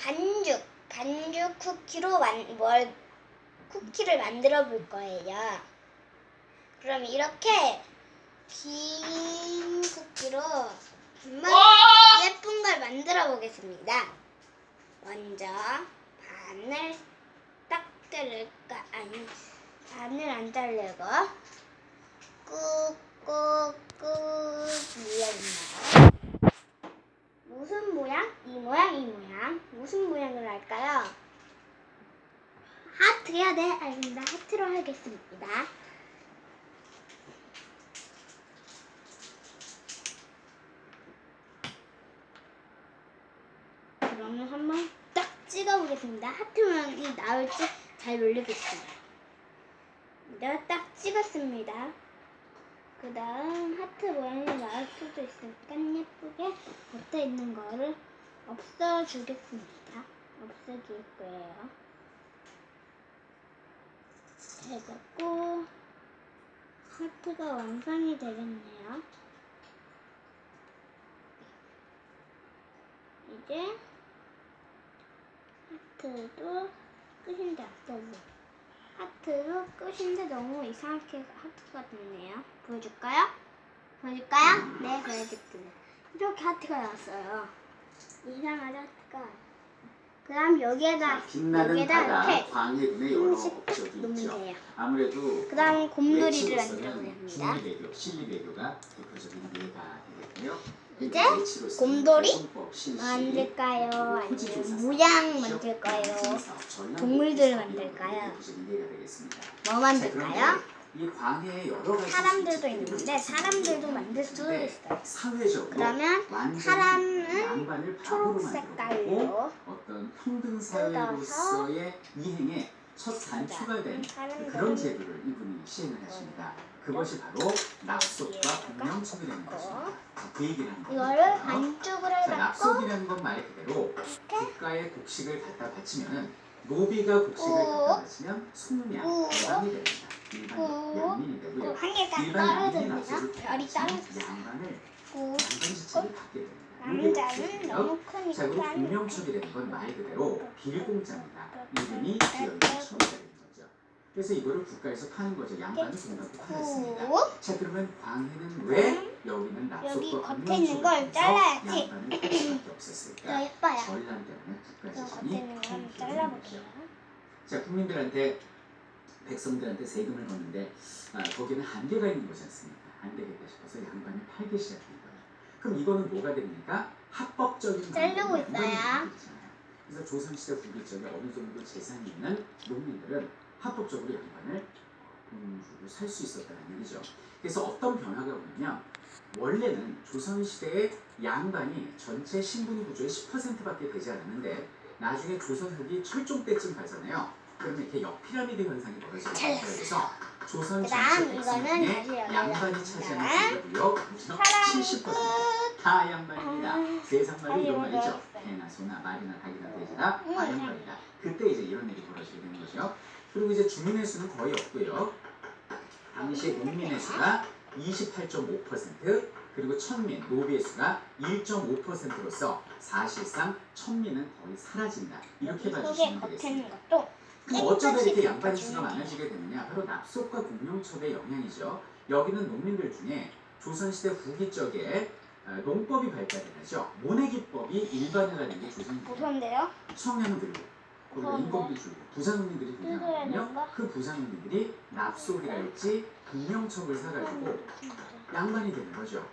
반죽 반죽 쿠키로 만, 뭘 쿠키를 만들어 볼 거예요. 그럼 이렇게 긴 쿠키로 정말 예쁜 걸 만들어 보겠습니다. 먼저 반을 딱 자를까 아니 반을 안 자르고 꾹꾹꾹 눌러준다. 무슨 모양, 이 모양. 무슨 모양을 할까요? 하트 해야 돼. 알겠습니다. 하트로 하겠습니다. 그러면 한번 딱 찍어보겠습니다. 하트 모양이 나올지 잘 놀리겠습니다. 내가 딱 찍었습니다. 그 다음 하트 모양이 나올 수도 있으니까 예쁘게 붙어 있는 거를 없애주겠습니다. 없애줄 거예요. 해갖고 하트가 완성이 되겠네요. 이제 하트도 끝인데 없어지. 하트도 끝인데 너무 이상하게 하트가 됐네요. 보여줄까요? 보여줄까요? 네, 보여줄게요. 이렇게 하트가 나왔어요. 이상하죠, 하트가. 그 다음 여기에다, 빛나는 여기에다 바다 이렇게 광해군의 여러 음식 업적이 놓으면. 돼요. 아무래도 그다음 곰돌이를 외치로서는 만들어 보겠습니다. 중리대교, 실리대교가 대표적인 예가 되겠고요. 이제 외치로서는 곰돌이 개성법, 실시, 만들까요? 아니면 모양 만들까요? 동물들 만들까요? 뭐 자, 만들까요? 사람들도 있는데 사람들도 만들 수도 있는데 있어요. 그러면 사람은 양반을 밥으로 초록 만들었고 색깔로 어떤 평등 사회로서의 이행에 첫 단추가 된 사람들은 그런 제도를 이분이 시행을 하십니다. 그것이 바로 납속과 공명척이라는 것입니다. 자, 그 얘기를 한번 이거를. 반죽을 자, 해갖고 납속이라는 건 말 그대로 국가의 곡식을 갖다 바치면 노비가 곡식을 오. 갖다 바치면 속량, 오. 대방이 됩니다. 일반 오. 양민이 되 한 개가 일반 양민이 떨어집니다. 별이 떨어졌어요. 고. 남자는 너무 크니까 공명척이라는 건 말 그대로 빌공짜입니다. 이름이 기업의 척이라는 거죠. 그래서 이거를 국가에서 파는 거죠. 돈 갖고 팔았습니다. 고 자, 그러면 광해는 왜 여기는 여기 납속과 겉에 있는 걸 잘라야지. 더 없었을까? 예뻐요. 전란 때문에 국가 저 겉에 재정이 있는 걸 팽팽한 잘라볼게요. 자, 국민들한테 백성들한테 세금을 걷는데 아, 거기는 한계가 있는 거지 않습니까? 안 되겠다 싶어서 양반을 팔기 시작한 거예요. 그럼 이거는 뭐가 됩니까? 합법적인 자르고 있어요. 그래서 조선시대 후기적에 어느 정도 재산이 있는 농민들은 합법적으로 양반을 돈 주고 살수 있었다는 얘기죠. 그래서 어떤 변화가 오냐면 원래는 조선시대의 양반이 전체 신분 구조의 10%밖에 되지 않았는데 나중에 조선 후기 철종 때쯤 가잖아요. 그러면 이렇게 역피라미드 현상이 돼요. 그래서 조선 그다음 이거는 다시. 양반이 차지하는 비율이요. 사람 70%다 양반입니다. 아, 세상 말이 이런 말이죠. 개나 소나 말이나 닭이나 돼지나 음. 다 양반이다. 그때 이제 이런 일이 벌어지게 되는 거죠. 그리고 이제 주민의 수는 거의 없고요. 당시 농민의 수가 28.5% 그리고 천민, 노비의 수가 1.5%로서 사실상 천민은 거의 사라진다. 이렇게 봐주시면 되겠습니다. 그럼 어쩌다 이렇게 양반의 수가 많아지게 되느냐? 바로 납속과 공명첩의 영향이죠. 여기는 농민들 중에 조선시대 후기적에 어, 농법이 발달이 하죠. 모내기법이 일반화가 게 조선시대. 무서운데요? 들고 거기다 그런데? 인건비 줄고 부상농민들이 뜯어야 등장하거든요. 그 부상농민들이 납속이랄지 공명첩을 사가지고 양반이 되는 거죠.